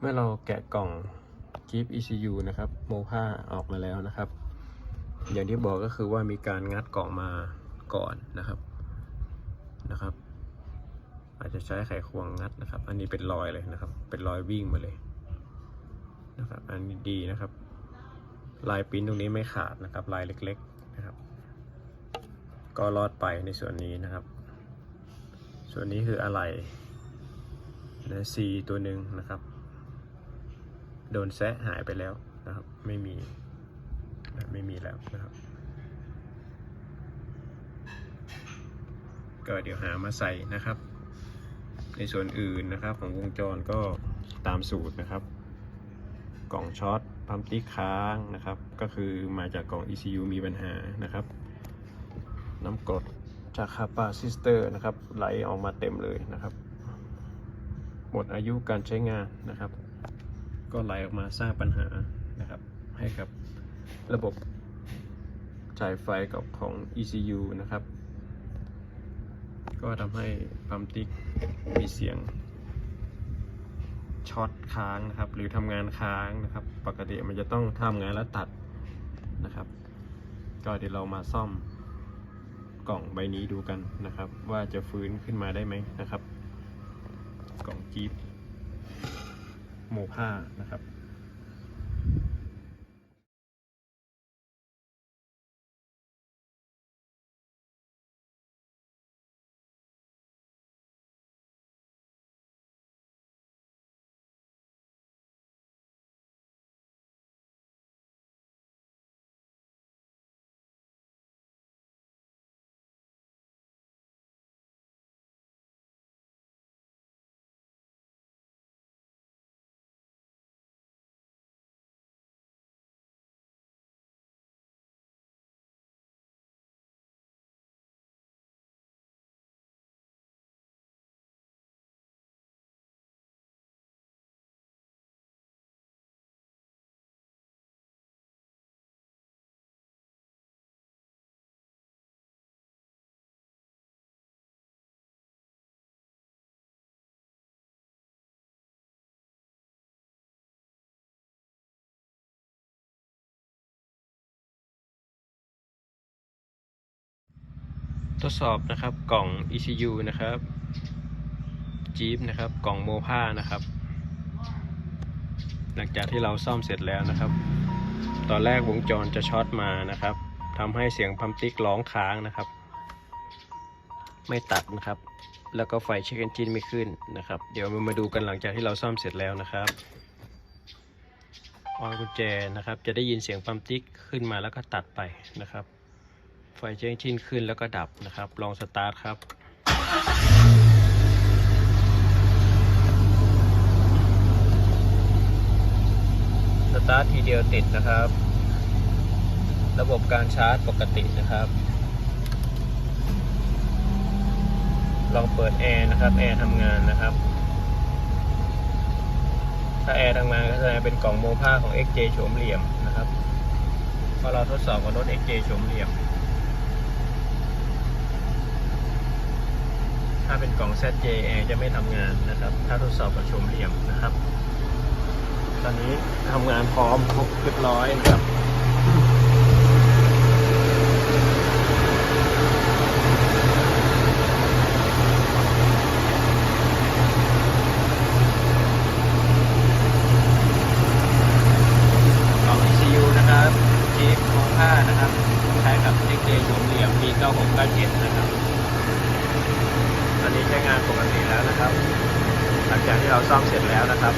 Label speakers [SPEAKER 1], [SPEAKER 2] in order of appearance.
[SPEAKER 1] เมื่อเราแกะกล่องกิฟ ECU นะครับโมพาออกมาแล้วนะครับ อย่างที่บอกก็คือว่ามีการงัดกล่องมาก่อนนะครับนะครับ อาจจะใช้ไขควงงัดนะครับ อันนี้เป็นรอยเลยนะครับ เป็นรอยวิ่งมาเลยนะครับ อันนี้ดีนะครับ ลายปิ้นตรงนี้ไม่ขาดนะครับ ลายเล็กๆนะครับ ก็รอดไปในส่วนนี้นะครับ ส่วนนี้คืออะไรนะ C ตัวหนึ่งนะครับ โดนแซะหายไปแล้วนะครับ ไม่มีไม่มีแล้วนะครับ ก็เดี๋ยวหามาใส่นะครับ ในส่วนอื่นนะครับของวงจรก็ตามสูตรนะครับ กล่องช็อตพัมติ๊กค้างนะครับ ก็คือมาจากกล่อง ECU มีปัญหานะครับ น้ำกรดจากคาปาซิสเตอร์นะครับ ไหลออกมาเต็มเลยนะครับ หมดอายุการใช้งานนะครับ ก็ไหลออกมาสร้างปัญหานะครับ ให้กับระบบจ่ายไฟกับของ ECU นะครับ ก็ทำให้ปั๊มติ๊กมีเสียงช็อตค้างนะครับ หรือทำงานค้างนะครับ ปกติมันจะต้องทำงานแล้วตัดนะครับ ก็เดี๋ยวเรามาซ่อมกล่องใบนี้ดูกันนะครับ ว่าจะฟื้นขึ้นมาได้ไหมนะครับ กล่องจี๊ป โมผ้านะครับ ทดสอบนะครับกล่อง ECU นะครับจี๊ปนะครับกล่องโมพานะครับ หลังจากที่เราซ่อมเสร็จแล้วนะครับ ตอนแรกวงจรจะช็อตมานะครับทำให้เสียงพัมติ๊กร้องค้างนะครับ ไม่ตัดนะครับ แล้วก็ไฟเช็คเอนจินไม่ขึ้นนะครับ เดี๋ยวมาดูกันหลังจากที่เราซ่อมเสร็จแล้วนะครับออนกุญแจนะครับ จะได้ยินเสียงปั๊มติ๊กขึ้นมาแล้วก็ตัดไปนะครับ ไฟเช็คชินขึ้นแล้วก็ดับนะครับ ลองสตาร์ทครับ สตาร์ททีเดียวติดนะครับ ระบบการชาร์จปกตินะครับ ลองเปิดแอร์นะครับ แอร์ทำงานนะครับ ถ้าแอร์ทำงานก็แสดงเป็นกล่องโมผ้าของ XJ โฉมเหลี่ยมนะครับเพราะเราทดสอบกับรถ XJ โฉมเหลี่ยม ถ้าเป็นกล่อง ZJ แอร์จะไม่ทำงานนะครับ ถ้าทดสอบกับโฉมเหลี่ยมนะครับ ตอนนี้ทำงานพร้อมครบเรียบร้อยนะครับ ECU นะครับจี๊ปโมค่านะครับ ใช้กับ XJ โฉมเหลี่ยมมี9697 นะครับ ตอนนี้ใช้งานปกติแล้วนะครับ หลังจากที่เราซ่อมเสร็จแล้วนะครับ